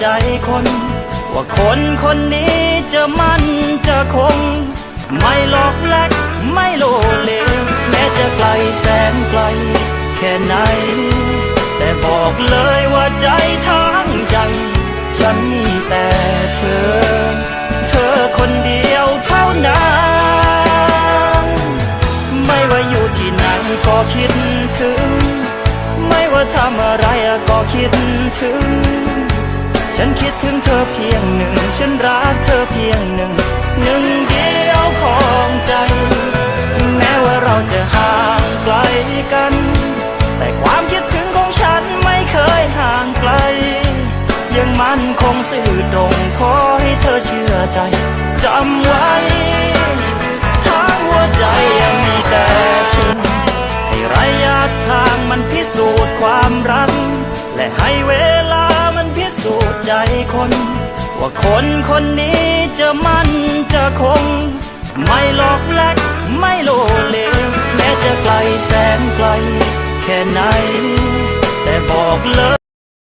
ใจคน ว่าคนคนนี้จะมั่นจะคง ไม่หลอกแลกไม่โลเลแม้จะไกลแสนไกล แค่ไหน แต่บอกเลยว่าใจทั้งใจ ฉันมีแต่เธอ เธอคนเดียวเท่านั้นไม่ว่าอยู่ที่ไหนก็คิดถึง ไม่ว่าทำอะไรก็คิดถึง ฉันคิดถึงเธอเพียงหนึ่ง ฉันรักเธอเพียงหนึ่ง หนึ่งเดียวของใจ แม้ว่าเราจะห่างไกลกัน แต่ความคิดถึงของฉันไม่เคยห่างไกล ยังมันคงสื่อตรงขอให้เธอเชื่อใจจำไว้ทั้งหัวใจยังมีแต่เธอให้ระยะทางมันพิสูจน์ความรักและให้เว คน ว่าคนคนนี้จะมั่นจะคง ไม่หลอกแลกไม่โลเล แม้จะไกลแสนไกล แค่ไหน